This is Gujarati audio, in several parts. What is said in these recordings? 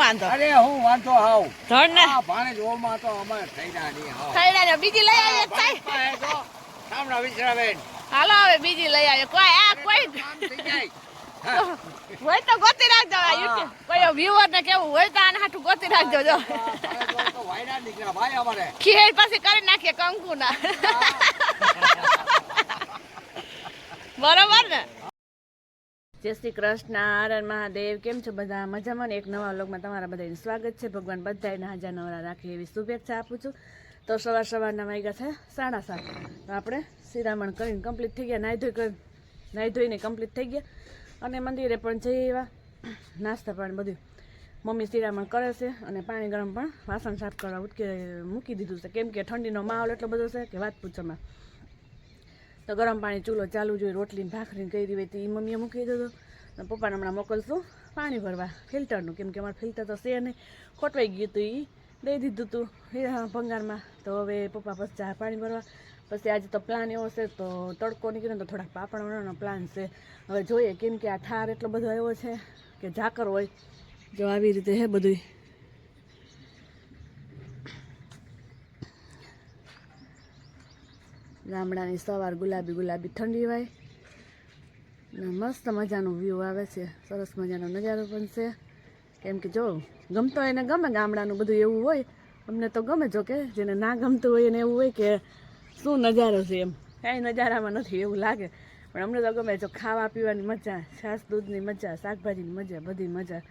વાંધો. અરે હું વાંધો હાવ ધડ ને. આ ભાણેજ તો અમારે થઈડા નહીં હાવ થઈડા ને બીજી લઈ આવીએ થાય. સામણા હાલો હવે બીજી લઈ આવીએ. કોઈ આ કોઈ હા. હોય તો ગોતી રાખજો યુટ્યુબ. કોઈ વ્યુઅર ને કેવું હોય તો આને હાટું ગોતી રાખજો જો. ખીર પછી કરી નાખીએ કંકુ ના બરોબર ને? જય શ્રી કૃષ્ણ આરણ મહાદેવ. કેમ છો બધા? મજામાં એક નવા વ્લોગમાં તમારા બધાનું સ્વાગત છે. ભગવાન બધાને હાજર નવરા રાખે એવી શુભેચ્છા આપું છું. તો સવાર સવારના વાગ્યા છે, સાડા સાત. તો આપણે શિરામણ કરીને કમ્પ્લીટ થઈ ગયા. નાહી ધોઈ કરી નાહી ધોઈને કમ્પ્લીટ થઈ ગયા. અને મંદિરે પણ જઈ એવા નાસ્તા પાણી બધું મમ્મી શિરામણ કરે છે અને પાણી ગરમ પણ વાસણ સાફ કરવા ઉટકે મૂકી દીધું છે. કેમ કે ઠંડીનો માહોલ એટલો બધો છે કે વાત પૂછોમાં તો ગરમ પાણી ચૂલો ચાલુ જોઈએ રોટલી ને ભાખરીને કરી હોય તો એ મમ્મીએ મૂકી દીધો અને પપ્પાને હમણાં મોકલશું. પાણી ભરવા, ફિલ્ટરનું, કેમ કે અમારે ફિલ્ટર તો છે નહીં. ખોટવાઈ ગયું હતું એ દઈ દીધું હતું ભંગારમાં. તો હવે પપ્પા પછી ચા, પાણી ભરવા. પછી આજે તો પ્લાન એવો છે, તો તડકો નીકળે તો થોડાક પાપડ વણવાનો પ્લાન છે. હવે જોઈએ કેમ કે આ ઠાર એટલો બધો એવો છે કે ઝાકર હોય, જો આવી રીતે હે બધું ગામડાની સવાર ગુલાબી ગુલાબી ઠંડી હોય ને મસ્ત મજાનું વ્યૂ આવે છે. સરસ મજાનો નજારો પણ છે. કેમ કે જો, ગમતો એને ગમે ગામડાનું બધું એવું હોય, અમને તો ગમે જો કે જેને ના ગમતું હોય એને એવું હોય કે શું નજારો છે એમ. કાંઈ નજારામાં નથી એવું લાગે. પણ અમને તો ગમે જો ખાવા પીવાની મજા, છાસ દૂધની મજા, શાકભાજીની મજા, બધી મજા.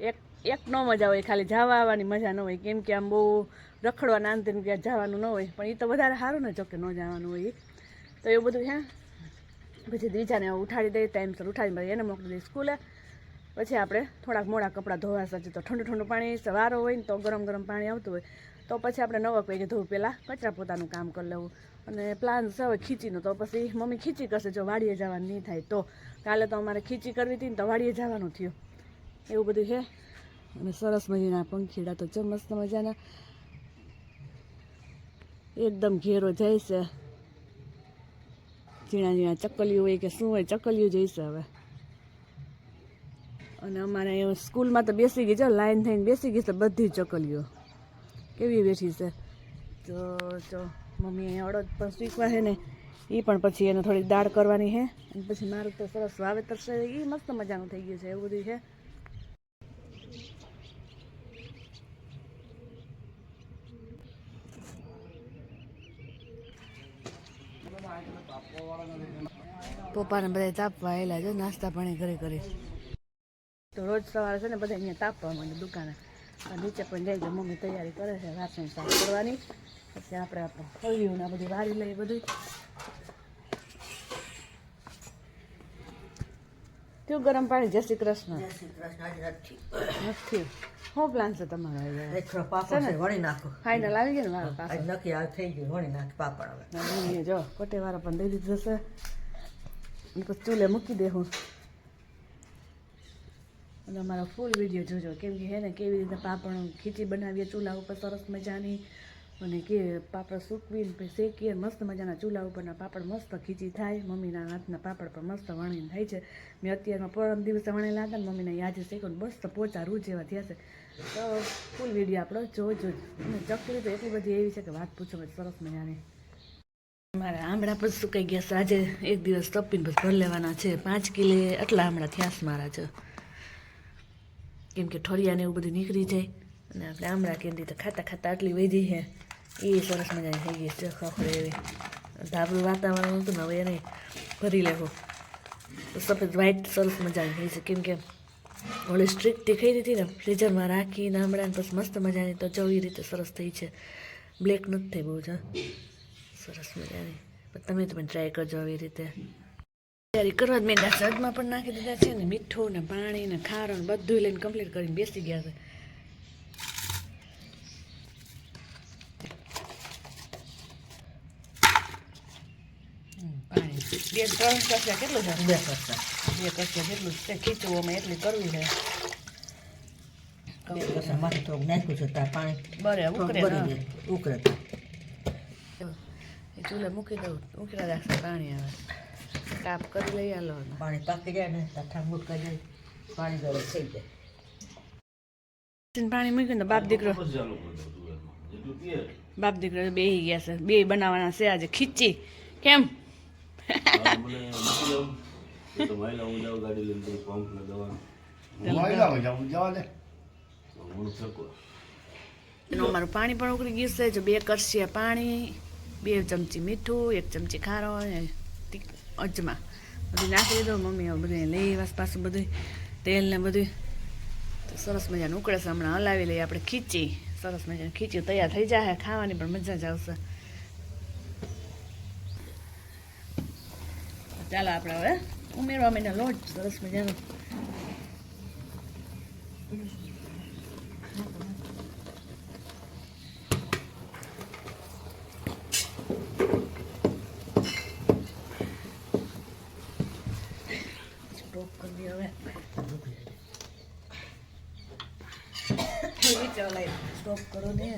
એક એક ન મજા હોય, ખાલી જવા આવવાની મજા ન હોય. કેમ કે આમ બહુ રખડવા નાંતે ક્યાં જવાનું ન હોય. પણ એ તો વધારે સારું ને જો કે ન જવાનું હોય તો એવું બધું હે. પછી બીજાને ઉઠાડી દઈએ ટાઈમસર ઉઠાડી પછી એને મોકલી દઈએ સ્કૂલે. પછી આપણે થોડાક મોડા કપડાં ધોવા સાચે તો ઠંડુ ઠંડુ પાણી, સવારો હોય ને તો ગરમ ગરમ પાણી આવતું હોય. તો પછી આપણે નવક વાગે ધોવું પહેલાં કચરા પોતાનું કામ કરી લેવું. અને પ્લાન હવે ખીચીનો. તો પછી મમ્મી ખીચી કરશે જો વાડીએ જવાનું નહીં થાય તો. કાલે તો અમારે ખીચી કરવી હતી ને તો વાડીએ જવાનું થયું. એવું બધું છે અને સરસ મજાના પંખીડા તો જો મસ્ત મજાના. એકદમ ઘેરો જાય છે ઝીણા ઝીણા ચકલીઓ હોય કે શું હોય, ચકલીઓ જઈશે હવે. અને અમારે સ્કૂલમાં તો બેસી ગઈ છે, લાઈન થઈને બેસી ગઈ છે બધી ચકલીઓ. કેવી બેઠી છે? તો જો, મમ્મી અડદ પણ શીખવા છે ને એ પણ પછી એને થોડીક દાળ કરવાની છે. અને પછી મારું તો સરસ વાવેતર છે એ મસ્ત મજાનું થઈ ગયું છે, એવું બધું છે. પપ્પાને બધા તાપવા આવેલા છે નાસ્તા પાણી કરી કરી તો રોજ સવારે છે ને બધા અહીંયા તાપવા માંડે દુકાને. આ નીચે પણ જાય છે મમ્મી તૈયારી કરે છે વાસણ સાફ કરવાની. પછી આપણે આપણે ફળિયું ને આ બધી વારી લઈએ બધું કેવું ગરમ પાણી? જય શ્રી કૃષ્ણ. નથી. શું પ્લાન છે તમારો એકલો પાપડ છે વણી નાખો. ફાઇનલ આવી ગયો ને મારો આજ નક્કી આ થઈ ગયું વણી નાખ પાપડ હવે. જો કોટેવાળા પણ દઈ દીધું છે. પછી ચૂલે મૂકી દે હું. અને અમારો ફૂલ વીડિયો જોજો કેમ કે હે ને કેવી રીતે પાપડ ખીચી બનાવીએ ચૂલા ઉપર સરસ મજાની. અને કે પાપડ સૂકવીને પછી શેકીએ મસ્ત મજાના ચૂલા ઉપરના પાપડ મસ્ત ખીચી થાય. મમ્મીના હાથના પાપડ પણ મસ્ત વણીને થાય છે. મેં અત્યારમાં પરમ દિવસે વણેલા હતા ને મમ્મીને યાદ શેકો મસ્ત પોચા રૂ જેવા થયા છે. તો ફૂલ વીડિયો આપણો જોજો જ. અને ચકલી તો એટલી બધી એવી છે કે વાત પૂછો મત સરસ મજાની મારા આમળા પણ સુકાઈ ગયા છે આજે એક દિવસ તપીને બસ ભર લેવાના છે. પાંચ કિલે આટલા આમળા થયા છે મારા છે કેમ કે ઠળિયા ને એવું બધું નીકળી જાય. અને આપણે આમળા કેન્ડી તો ખાતા ખાતા આટલી વધી છે. એ સરસ મજાની થઈ ગઈ છે ખખડે એવી. ધાબળું વાતાવરણ હતું ને હવે એને ભરી લેવું. સફેદ વ્હાઇટ સરસ મજાની થઈ છે. કેમ કે ઓલી સ્ટ્રીક દેખાઈ દીધી ને. ફ્રીઝરમાં રાખીને નામડાને પછી મસ્ત મજાની તો ચવી રીતે સરસ થઈ છે. બ્લેક નથી થઈ બહુ જ સરસ મજાની. પણ તમે તમે ટ્રાય કરજો આવી રીતે. તૈયારી કરવા જ મેં જગમાં પણ નાખી દીધા છે ને. મીઠું ને પાણી ને ખારો ને બધું લઈને કમ્પ્લીટ કરીને બેસી ગયા છે. બે ત્રણ કચરા કેટલું છે? બે સસ્તા બે કચરા જેટલું છે? ખીચુઓમાં એટલી કરવી છે. બે કસા. માથે થોડુંક નાખ્યું છે તાર પાણી બરે તો. એ ચૂલે મૂકી દઉં ઉકળા રાખશે પાણી આવે. કાપ કરી લઈ આલો પાણી પાકી જાય ને ઠાંગુટ કરી જાય. પાણી ગરમ થઈ જાય. પાણી મૂક્યું ને બાપ દીકરો. બાપ દીકરો બેહી ગયા છે. બે બનાવવાના છે આજે. ખીચી. કેમ? એનું અમારું પાણી પણ ઉકળી ગયું છે. જો બે કરશે પાણી, બે ચમચી મીઠું, એક ચમચી ખારો અને અજમા. બધું નાખી દીધું. મમ્મી હવે બધું લઈ વાસ પાછું બધું તેલ ને બધું. સરસ મજાનું ઉકળે છે. હમણાં હલાવી લઈએ આપણે ખીચી. સરસ મજાની ખીચી તૈયાર થઈ જાય ખાવાની પણ મજા જ આવશે. ચાલો આપણે હવે ઉમેરવા માંડ્યા. લોટ સરસ મજાનો સ્ટોપ કરી દઈએ હવે નીચે ઓલા સ્ટોપ કરો ને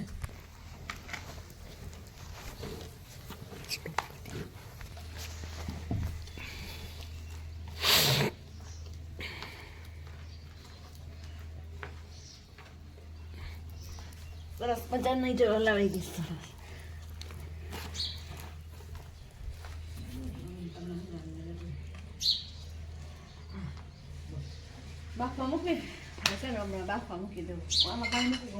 સરસ મજા નહીં જો હલાવી દઈશ સરસ બાફવા મૂકી ને બાફવા મૂકી દઉં. આમાં પાણી મૂકી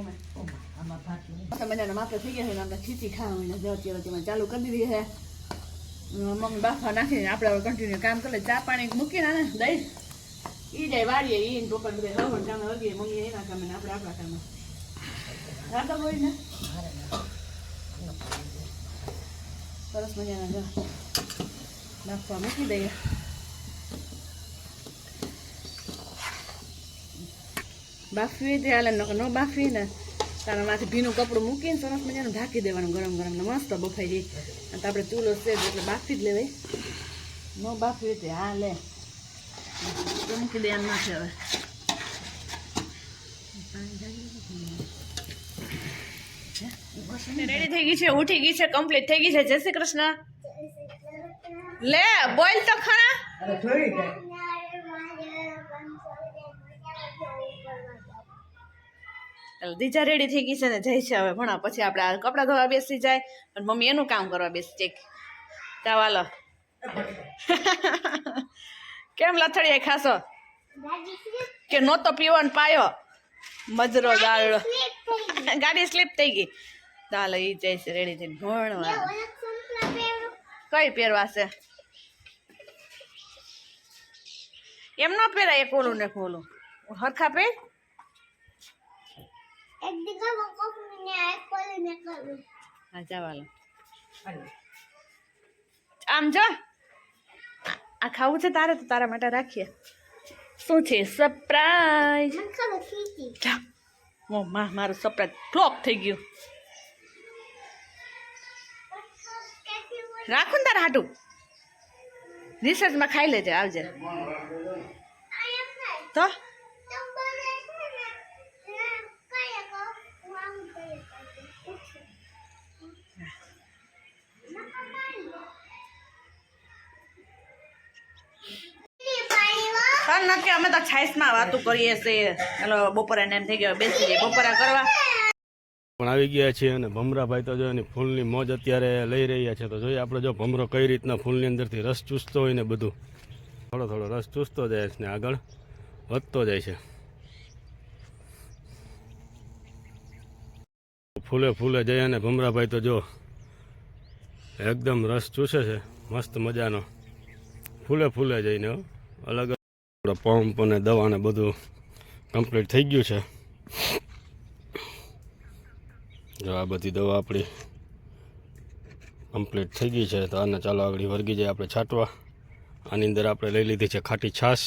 ગમે મજાના માત્ર થઈ ગયા છે આપણે ખીચી ખાવાની જો અત્યારે તેમાં ચાલુ કરી દીધી છે. મમ્મી બાફા નાખીને આપણે કન્ટિન્યુ કામ કરે. ચા પાણી મૂકીને આને દઈ ઈ જાય વાળીએ ઈ ને પપ્પા બધા હવન કામે વગીએ મમ્મી એના કામે આપણે આપણા કામે. રાતા હોય ને સરસ મજાના જો નાખવા મૂકી દઈએ બાફવી તે હાલે ન બાફવી ને તારા માથે ભીનું કપડું મૂકીને સરસ મજાનું ઢાંકી દેવાનું ગરમ ગરમ મસ્ત બફાઈ જાય અને તો આપણે ચૂલો છે એટલે બાફી જ લેવાય ન બાફવી તે હાલે મૂકી દે એમ નથી હવે રેડી થઈ ગઈ છે ઉઠી ગઈ છે કમ્પ્લીટ થઈ ગઈ છે. જય શ્રી કૃષ્ણ. લે બોલ તો ખરા. દીજા રેડી થઈ ગઈ છે ને જઈ છે હવે ભણા પછી આપણે આ કપડાં ધોવા બેસી જાય. અને મમ્મી એનું કામ કરવા બેસી ચેક. ચાલો કેમ લથડીએ ખાસો કે નહોતો પીવાનો પાયો? મજરો ગાળો ગાડી સ્લીપ થઈ ગઈ. ચાલો એ જાય છે રેડી થઈને ભણવા. કઈ પહેરવા છે? એમ ન પહેરાય એક ઓલું ને એક ઓલું. હરખા પહેર? હા ચાલો આમ જો. આ- ખાવું છે તારે તો તારા માટે રાખીએ. શું છે? સરપ્રાઈઝ ઓ મા મારું સરપ્રાઈઝ ફ્લોપ થઈ ગયું. રાખું ને તારે હાટું. રિસર્ચમાં ખાઈ લેજે, આવજે. તો? નક્કી અમે તો છાઈસમાં વાતું કરીએ છીએ. ચાલો બપોરે એમ થઈ ગયો, બેસી જઈએ. બપોરા કરવા પણ આવી ગયા છીએ અને ભમરાભાઈ તો જો એની ફૂલની મોજ અત્યારે લઈ રહ્યા છે. તો જોઈએ આપણે જો ભમરો કઈ રીતના ફૂલની અંદરથી રસ ચૂસતો હોય ને બધું. થોડો થોડો રસ ચૂસતો જાય છે ને આગળ વધતો જાય છે. ફૂલે ફૂલે જઈ અને ભમરાભાઈ તો જો એકદમ રસ ચૂસે છે. મસ્ત મજાનો. ફૂલે ફૂલે જઈને અલગ પંપ અને દવા ને બધું કમ્પ્લીટ થઈ ગયું છે. જો આ બધી દવા આપણી કમ્પ્લીટ થઈ ગઈ છે, તો આને ચાલો આગળ વર્ગી જાય આપણે છાંટવા. આની અંદર આપણે લઈ લીધી છે ખાટી છાશ.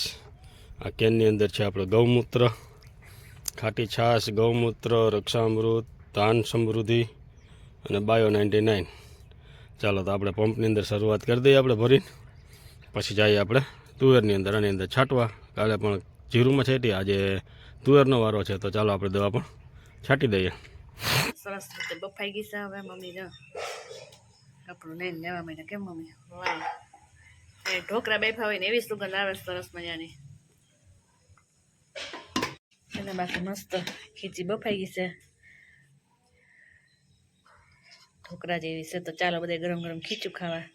આ કેનની અંદર છે આપણે ગૌમૂત્ર. ખાટી છાશ, ગૌમૂત્ર, રક્ષામૃત ધાન સમૃદ્ધિ અને બાયો નાઇન્ટી નાઇન. ચાલો તો આપણે પંપની અંદર શરૂઆત કરી દઈએ આપણે ભરીને. પછી જઈએ આપણે તુવેરની અંદર, આની અંદર છાંટવા. કાલે પણ જીરુમાં છેટી, આજે તુવેરનો વારો છે, તો ચાલો આપણે દવા પણ છાંટી દઈએ. સરસ રીતે બફાઈ ગઈ છે હવે મમ્મી આપણું કપડું લઈને લેવા માંડ્યા કેમ મમ્મી? વાહ. એ ઢોકરા બેફા હોય ને એવી સુગંધ આવે સરસ મજાની. અને બાકી મસ્ત ખીચી બફાઈ ગઈ છે. ઢોકરા જેવી છે તો ચાલો બધે ગરમ ગરમ ખીચું ખાવા.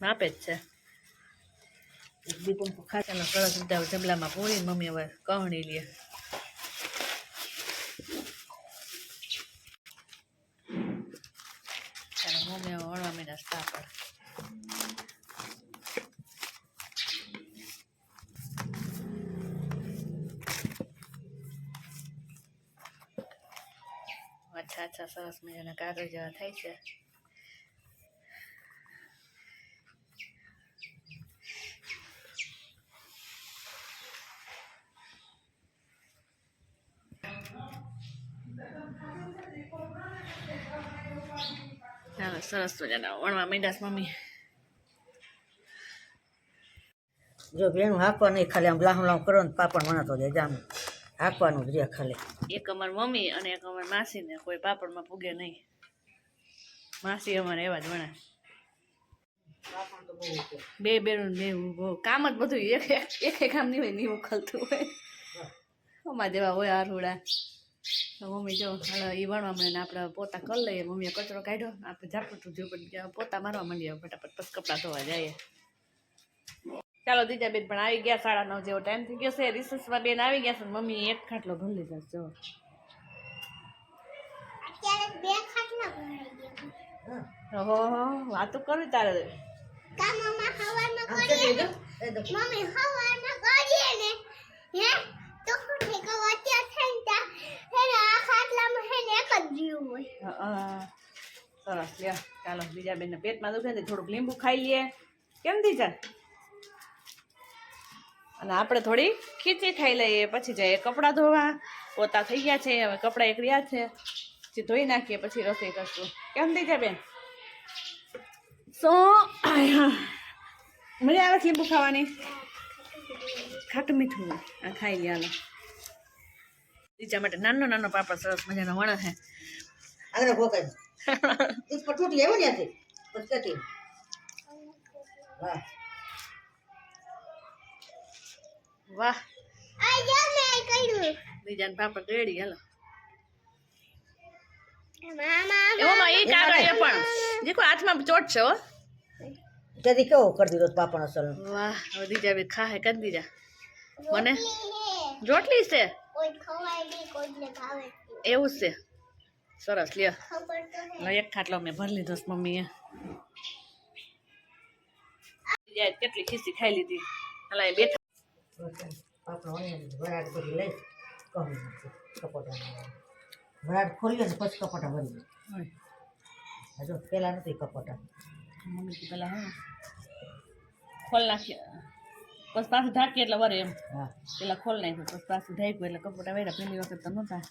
માપે જ છે. દીપમ તો સરસ બધા જબલામાં પૂરી મમ્મી હવે કહણી લે ચાલો મમ્મી હવે વણવા માંડ્યા છે પાપડ અચ્છા અચ્છા કાગળ જેવા થાય છે. ચાલો, સરસ મજાના. વણવા માંડ્યા મમ્મી. જો ભેણું હાંકવા નહીં, ખાલી આમ લાંબ લાંબ કરો ને પાપડ વણાતો જાય, જામ. હાંકવાનું જ ખાલી એક અમાર મમ્મી અને એક અમાર માસી ને કોઈ પાપડમાં પૂગે નહીં માસી અમારે એવા જ વણે બે બેરું બે કામ જ બધું એક એક- કામ નહીં હોય નહીં ઉખલતું હોય અમારા જેવા હોય આરુડા મમ્મી જો એ વણવા મળે ને આપણે પોતા કરી લઈએ મમ્મીએ કચરો કાઢ્યો આપણે ઝાપટું પણ પોતા મારવા માંડીએ ફટાફટ પછી કપડાં ધોવા જઈએ ચાલો દીજા બેન પણ આવી ગયા સાડા નવ જેવો ટાઈમ થઈ ગયો છે. રિસેસમાં બેન આવી ગયા છે ને મમ્મી એક ખાટલો ભરી લીધો છે જો. અત્યારે બે ખાટલા ભરાઈ ગયા. ઓહો વાતો કરવી તારે. કામમાં હવામાં આમ કરીએ કરી ને દો એ દો. મમ્મી હવામાં કરીએ ને હે? તો શું થઈ ગયું? અત્યારે થઈને ત્યાં હે ને આ ખાટલામાં હે ને એક જ જીવ હોય. અ, સરસ લ્યો. ચાલો બીજા બેનને પેટમાં દુખે ને થોડુંક લીંબુ ખાઈ લઈએ કેમ દીજા અને આપણે થોડી ખીચી ખાઈ લઈએ પછી જઈએ કપડાં ધોવા. પોતા થઈ ગયા છે હવે કપડાં એક રહ્યા છે. પછી ધોઈ નાખીએ પછી રસોઈ કરશું. કેમ દીજા બેન? શું મજા આવે છે લીંબુ ખાવાની? ખાટું મીઠું. આ ખાઈ લે બીજા માટે નાનો નાનો પાપડ સરસ મજાનો વણ છે. આગળ ભોકાય પટોટી આવ્યો ત્યાંથી. પછી હા વાહ. આ જો કર્યું. બીજાને પાપડ કેડી હેલો. મામા એવામાં એ કાગળ એ પણ. દેખો હાથમાં ચોટ છે હો. ત્યાંથી કેવો કરી દીધો પાપણ અસલ વાહ હવે દીજા બે ખાહે કરી દીજા. મને? જોટલી છે? કોઈ ખવાય નહીં કોઈને ભાવે એવું છે. સરસ લ્યો. ખબર તો હે. એક ખાટલો મેં ભરી લીધો છે મમ્મીએ. કેટલી ખીસી ખાઈ લીધી. હલા એ બેઠા. પાપડ વણી વરાડ બધી લઈ કહું કપોટા વરાડ ખોલીએ ને પછી કપોટા ભરી હજુ પેલા નથી કપોટા મમ્મી પહેલાં હા ખોલ નાખીએ પછી પાછું ઢાંકીએ એટલે વરે એમ પેલા ખોલ નાખ્યું પછી પાછું ઢાંક્યું એટલે કપોટા વેરા પેલી વખત તો નહોતા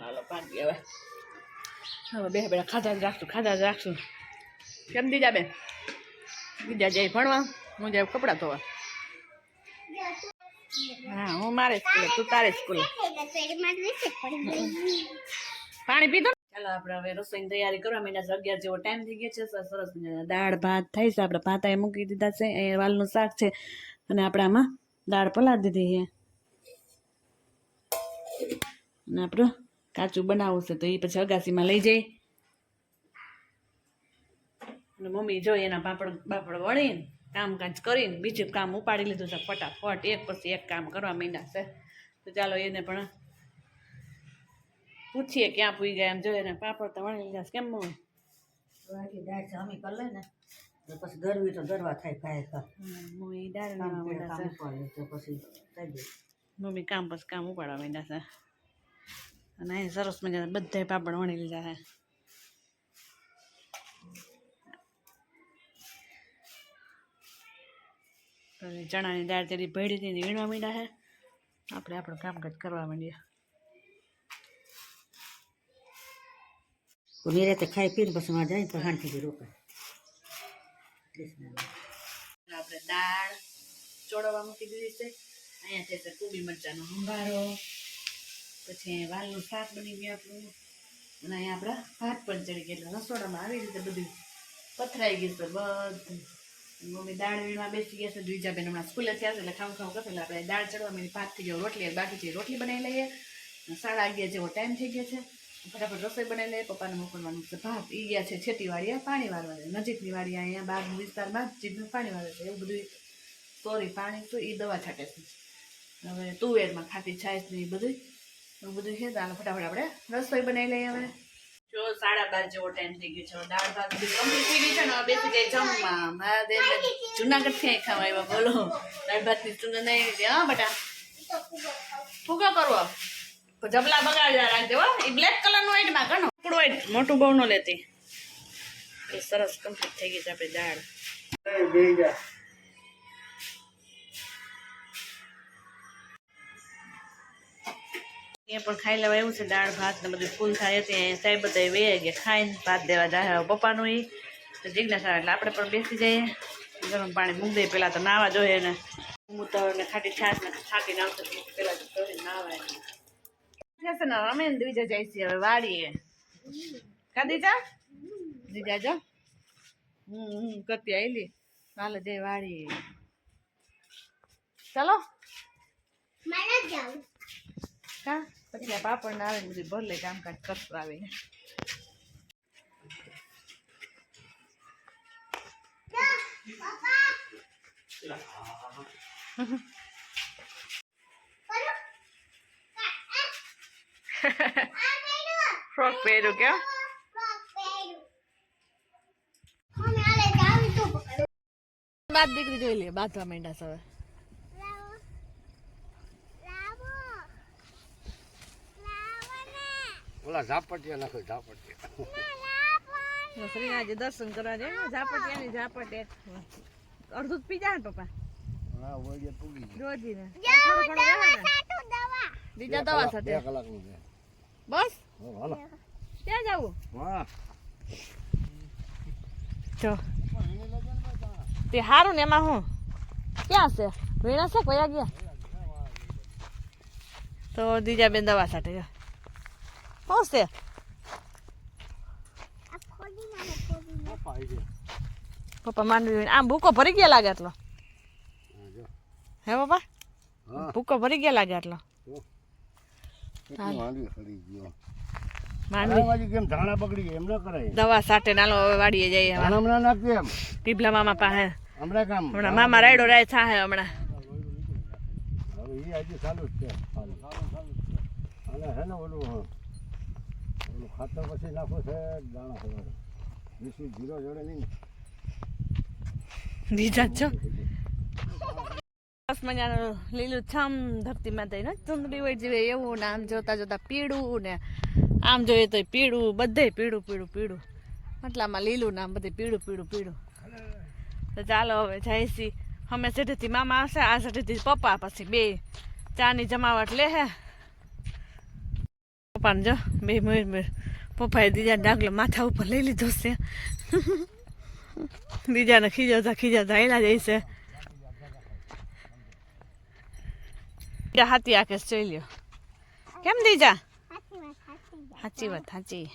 હાલો પાકી હવે હવે બે બે, ખાધા જ રાખશું, ખાધા જ રાખશું. કેમ દીજા બેન? બીજા જાય ભણવા, હું જાય કપડાં ધોવા. હા, હું મારે સ્કૂલે, તું તારે સ્કૂલે. પાણી પીધો ચાલો, આપણે હવે રસોઈની તૈયારી કરવા માંડ્યા છે. અગિયાર જેવો ટાઈમ થઈ ગયો છે. સર- સરસ દાળ, ભાત થાય છે. આપણે ભાત મૂકી દીધા છે. એ વાલનું શાક છે. અને આપણે આમાં દાળ પલાળી દીધી છે. અને આપણે કાચું બનાવવું છે તો એ પછી અગાસીમાં લઈ જઈ. અને મમ્મી જો એના પાપડ બાપડ વળીને કામકાજ કરીને બીજું કામ ઉપાડી લીધું છે ફટાફટ એક પછી એક કામ કરવા માંડ્યા છે. તો ચાલો એને પણ પૂછીએ ક્યાં પૂઈ ગયા એમ જોઈએ એને પાપડ તો વણી લીધા. કેમ મમ્મી? આટલી દાળ જામી કરી લે ને તો પછી ગરવી તો ગરવા થાય કા મમ્મી દાળ કામ ઉપાડે તો પછી મમ્મી કામ પછી કામ ઉપાડવા માંડ્યા છે. અને અહીં સરસ મજાના બધાય પાપડ વણી લીધા છે. ચણાની દાળ તેરી ભેડી હતી ને વીણવા માંડ્યા છે. આપણે આપણું કામકાજ કરવા માંડીએ. તો મેરે ખાઈ પીને પછી માં જાય તો શાંતિથી રોકાય. આપણે દાળ ચોડવા મૂકી દીધી છે. અહીંયા છે કોબી મરચાંનો સંભારો પછી વાલનું શાક બની ગયું આપણું. અને અહીંયા આપણા ભાત પણ ચડી ગયા એટલે રસોડામાં આવી રીતે બધું પથરાઈ ગયું છે બધું. મમ્મી દાળ વીણમાં બેસી ગયા છે. દ્વિજાબેન હમણાં સ્કૂલે થયા છે એટલે ખાવું ખાવું કરશે એટલે આપણે દાળ ચડવા મેં ભાત થઈ ગયો, રોટલી, બાકી છે રોટલી બનાવી લઈએ. સાડા અગિયાર જેવો ટાઈમ થઈ ગયો છે. ફટાફટ રસોઈ બનાવી લઈએ. પપ્પાને મોકલવાનું છે ભાત. ઈ ગયા છે છેટી વાડીએ, પાણી વાળવા. નજીકની વાળી અહીંયા બાગ વિસ્તારમાં જીભનું પાણી વાળે છે. એવું બધું સોરી પાણી તો એ દવા છાંટે છે. હવે તુવેરમાં ખાતી છાશ ને એ બધું એવું બધું છે તો ફટાફટ આપણે રસોઈ બનાવી લઈએ હવે. જો સાડા બાર જેવો ટાઈમ થઈ ગયો છે. દાળ ભાત બધી કમ્પ્લીટ થઈ ગઈ છે ને બેસી ગઈ જમવા મારા દે જુનાગઢથી ખાવા આવ્યા બોલો. દાળ ભાતની ચૂંટણી નહીં લીધી હા બટા? ફૂગો કરવો. જબલા બગાડ્યા રાખજો હો. એ બ્લેક કલરનું વાઈટમાં ઘણો થોડું વાઈટ મોટું બહુ ન લેતી. એ સરસ કમ્પ્લીટ થઈ ગઈ છે આપણી દાળ. એ પણ ખાઈ લેવા એવું છે દાળ ભાત ને બધું ફૂલ થાય હતી સાહેબ બધા વે ગયા ખાઈને ભાત દેવા જાય પપ્પાનું એ તો જિજ્ઞાસા એટલે આપણે પણ બેસી જઈએ. ગરમ પાણી મૂકી દઈએ પહેલાં તો નાવા જોઈએ ને. મૂતર ખાટી છાશ ને છાંટી નાખતો પહેલાં તો ધોઈને નાવા ને અમે ને જાય છે હવે વાડીએ. કા દીજા? જો. હમ હમ કરતી આવેલી હાલે જઈ વાડીએ. ચાલો. કા? પછી આ પાપડ ને આવે બધું ભર લે કામકાજ કરતું આવે. ફ્રોક પહેર્યું કે બાદ દીકરી જોઈ લે બાંધવા માંડ્યા હવે. ઓલા ઝાપટિયા નાખો ઝાપટિયા. શ્રી આજે દર્શન કરવા જાય ઝાપટિયાની ઝાપટ. ઝાપટે અડધું જ પી જાય ને પપ્પા. હા પૂગી ગયું. રોજીને. થોડું રહે બીજા દવા સાથે. કલાકનું છે. બસ? હો, હાલો. ક્યાં જવું? વાહ જો. તે સારું ને એમાં હું? ક્યાં છે? વીણા છે કયા ગયા? તો દીજા બેન દવા સાથે જો. શું છે પપ્પા માંડવી આમ ભૂકો ભરી ગયા લાગે એટલો હા, પપ્પા ભૂકો ભરી ગયા લાગે ન દવા સાથે નાલો હવે વાડીએ જઈએ પીપલા મામા પાસે હમણાં મામા રાયડો રાય થાહે હમણાં ચાલુ છે હાલ. અને હે ને ઓલું હા. ઓલું ખાતર પછી નાખો છે દાણા સવારે વીસ જીરો જોડે નહીં. બીજા છો? મજાનું લીલું છમ ધરતી માતા ને ચુંદડી હોય જેવી એવું ને આમ જોતા જોતા પીળું ને આમ જોઈએ તો પીળું, બધે પીળું પીળું પીળું. એટલામાં લીલું ને આમ બધે પીળું પીળું પીળું. તો ચાલો હવે જઈશી અમે સેઠેથી મામા આવશે, આ સેઠેથી પપ્પા પછી બે. ચાની જમાવટ લે હે. પપ્પાને જો, બે મયુર પપ્પાએ દીજા ડાગલો માથા ઉપર લઈ લીધો છે. બીજાને ખીજાતા ખીજાતા એલા જાય છે. હાથી આકેશ જોઈ લ્યો. કેમ દીજા? સાચી વાત સાચી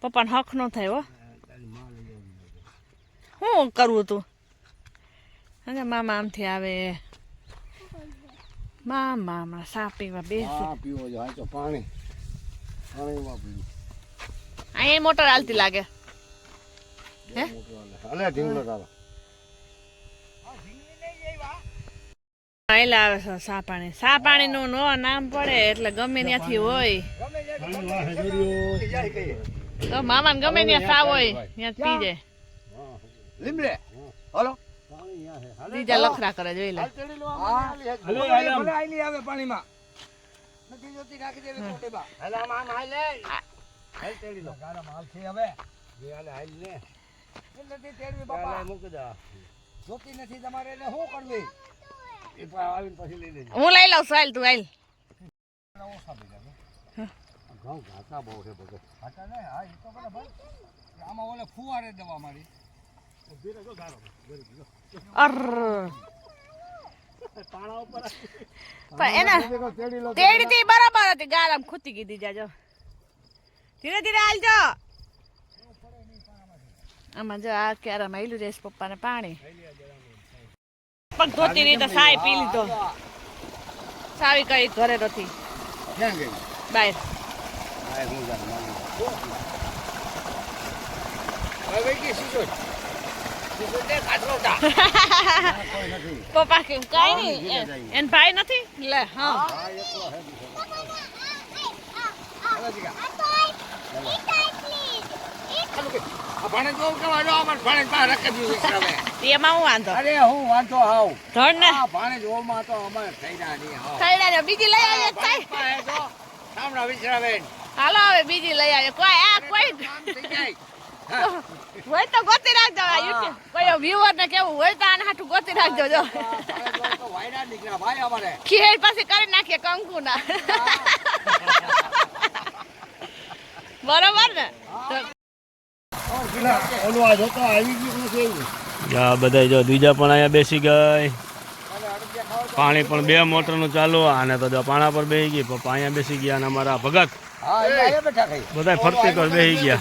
પપ્પાને હક ન થાય હો. શું કરવું તું? મામા આમથી આવે. મામા હમણાં સા પીવા બેસી. હા પીવો જો હાચો પાણી. પાણીમાં પીવું. અહીંયા મોટર હાલતી લાગે. હે? અલે ઢીંગલો તારો. આયલા આવે છે સા પાણી સા પાણીનું નો નામ પડે એટલે ગમે ત્યાંથી હોય. તો મામાને ગમે ત્યાં સા હોય ત્યાં પી જાય. લીમડે. હાલો. બીજા લખરા કરે, જોઈ લે. પાણીમાં નથી જોતી નાખી દેવી હાલ આમ આમ હાલ હાલ તેડી લો માલ છે હવે જે હાલે હાલ તેડવી મૂકી દો જોતી નથી તમારે એટલે શું કરવી એ પછી લઈ લેજો હું લઈ લઉં સાલ તું આલ ઘઉં આમાં ઓલે ફુવારે દવા મારી અર. પણ એના બરાબર હતી ગાળ ખૂતી કીધી જાજો ધીરે ધીરે હાલજો આમાં જો આ ક્યારે આવેલું રેસ પપ્પાને પાણી. પણ ધોતી નહીં તો સાય પી લીધો. સાવી કઈ ઘરે નથી. ક્યાં બાય. હું જાણ પપ્પા કે કઈ નહીં. એન ભાઈ નથી? લે હા. હાલો હવે બીજી લઈ આવે કોઈ આ કોઈ. હોય તો ગોતી રાખજો આ યુટ્યુબ કોઈ વ્યુઅર ને કેવું હોય તો આને હાટું ગોતી રાખજો જો. ખીર પાસે કરી નાખીએ કંકુ ના બરોબર ને? તો ઓલું આ જોતો આવી ગયું છે એવું આ બધા જો બીજા પણ અહીંયા બેસી ગઈ. પાણી પણ બે મોટરનું ચાલુ આને તો જો પાણા પર બેસી ગઈ પપ્પા અહીંયા બેસી ગયા અને અમારા ભગત. હા એ આયા બેઠા કઈ બધા ફરતી પર બેસી ગયા.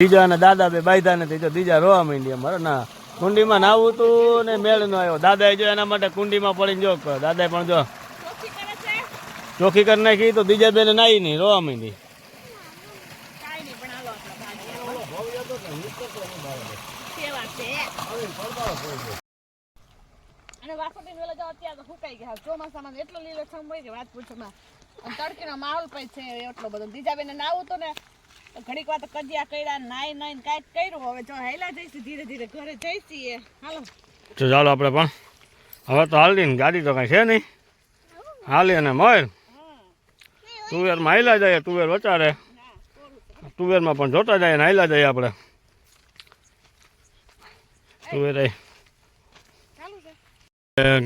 બીજા અને દાદા બે બાયધા ને જો બીજા રોવા માંડી અમારે ના કુંડીમાં નાવું તું ને મેળ નો આવ્યો. દાદાએ જો એના માટે કુંડીમાં પડીને જો દાદાએ પણ જો ચોખ્ખી કરી નાખી તો બીજા બેને નાઈ નહીં રોવા માંડી. અને વાસોટી વેલા જાઓ અત્યારે તો સુકાઈ ગયા. ચોમાસામાં એટલો લીલો છમ હોય કે વાત પૂછો માં. તડકીનો માહોલ પણ છે એટલો બધો. બીજા બેને નાવું તો ને તો વાર તો કજિયા કર્યા, નાઈ નાઈ કાંઈક કર્યું. હવે જો હેલા જઈશું, ધીરે ધીરે ઘરે જઈશીએ. હાલો. તો ચાલો આપણે પણ. હવે તો હાલી ને ગાડી તો કાંઈ છે નહીં. હાલી અને મર તુવેરમાં હાલ્યા જાય, તુવેર વચારે. તુવેરમાં પણ જોતા જાય ને હાલ્યા જાય આપણે. તુવેર.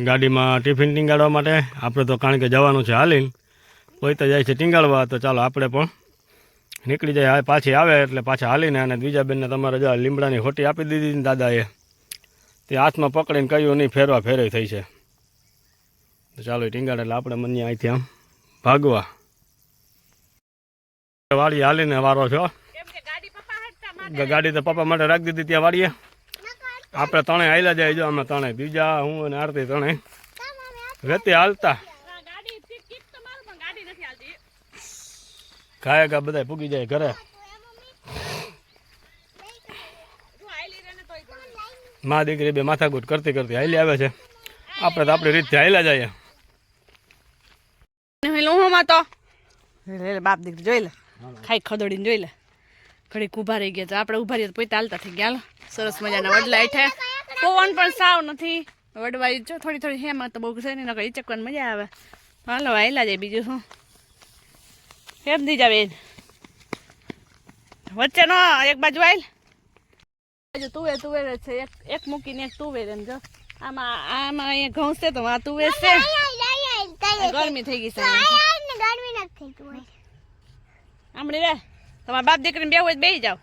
ગાડીમાં ટિફિન ટીંગાડવા માટે. આપણે તો કારણ કે જવાનું છે હાલીને. કોઈ જાય છે ટીંગાડવા, તો ચાલો આપણે પણ નીકળી જાય પાછી આવે એટલે પાછા હાલીને અને બીજા બેનને તમારે જો લીમડાની હોટી આપી દીધી ને દાદાએ. તે હાથમાં પકડીને કહ્યું નહીં ફેરવા ફેરવી થઈ છે. તો ચાલો ટીંગાડ એટલે આપણે મને અહીંથી આમ ભાગવા. વાડી હાલીને વારો છો ગાડી તો પપ્પા માટે રાખી દીધી ત્યાં વાડીએ. આપણે ત્રણેય હાલ્યા જાય જો અમે ત્રણેય બીજા હું અને આરતી ત્રણેય. વેતી હાલતા ગાડી કિક કિક તો મારું પણ ગાડી નથી હાલતી ખાયા કા બધા પૂગી જાય ઘરે. ને. મા દીકરી બે માથાકૂટ કરતી કરતી હાલી આવે છે. આપણે તો આપણી રીતથી હાલ્યા જઈએ લુહામાં તો? બાપ દીકરી જોઈ લે. ખાઈ ખદોડીને જોઈ લે. ઘડીક ઊભા રહી ગયા તો આપણે ઊભા રહીએ તો પોતે હાલતા થઈ ગયા હાલો. સરસ મજાના વડલા હેઠે. પવન પણ સાવ નથી. વડવાઈ જો થોડી થોડી હેમાં તો બહુ છે નહીં નકર ઈચકવાની મજા આવે. હાલો હાલ્યા જાય બીજું શું? કેમ દી જાવે વચ્ચે નો એક બાજુ આવી બાજુ તુવેર તુવેર જ છે. એક એક મૂકીને એક તુવેર એમ જો. આમાં આમાં અહીંયા ઘઉં છે તો આ તુવેર છે. ગરમી થઈ ગઈ છે. આમડી રે તમારા બાપ દીકરીને બેવું હોય બે જાઓ.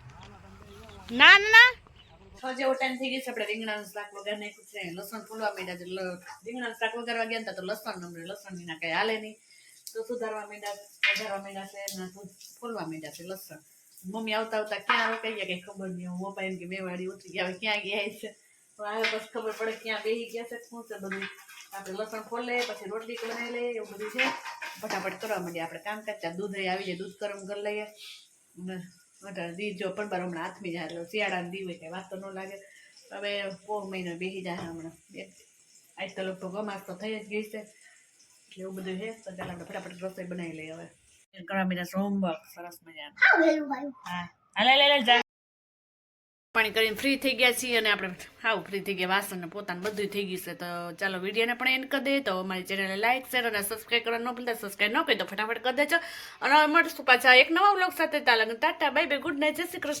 ના ના ના. છ જેવો ટાઈમ થઈ ગયો છે આપણે રીંગણાનું શાક વગર નાખ્યું છે. લસણ ફૂલવા માંડ્યા છે. રીંગણાનું શાક વગર ગયા તો લસણ નમરે લસણ વિના કઈ હાલે નહીં. તો સુધારવા માંડ્યા વધારવા માંડ્યા છે અને ખોલવા માંડ્યા છે લસણ. મમ્મી આવતા આવતા ક્યાં રોકાઈ ગયા કઈ ખબર નહીં. હું મોબાઈલ કે મેવાડી ઉતરી ગયા ક્યાં ગયા છે? તો આવે પછી ખબર પડે ક્યાં બેસી ગયા છે, શું છે બધું. આપણે લસણ ખોલે પછી રોટલી બનાવી લઈએ, એવું બધું છે. ફટાફટ કરવા માંડીએ આપણે કામ કરતા દૂધ આવી જાય, દૂધ ગરમ કરી લઈએ. વધારે દી જો, પણ બાર હમણાં હાથમી જાય એટલે શિયાળાને દીવું કંઈ વાત તો ન લાગે. હવે પોર મહિનો બેસી જાય હમણાં. આજ તો લગભગ અમાસ તો થઈ જ ગઈ છે. એવું બધું છે તો ચાલ આપણે ફટાફટ રસોઈ બનાવી લઈએ હવે. કરવા મહિના સોમવાર સરસ મજાનું. હા હાલે લે લે જા. પાણી કરીને ફ્રી થઈ ગયા છીએ અને આપણે હાવ ફ્રી થઈ ગયા વાસણ ને પોતાનું બધું થઈ ગયું છે. તો ચાલો વિડીયોને પણ એન્ડ કરી દઈએ. તો અમારી ચેનલને લાઈક શેર અને સબસ્ક્રાઈબ કરવા ન ભૂલતા. સબસ્ક્રાઈબ ન કરી તો ફટાફટ કરી દેજો. અને મળશું પાછા એક નવા બ્લોગ સાથે. તાલા tata bye bye good night જય શ્રી કૃષ્ણ.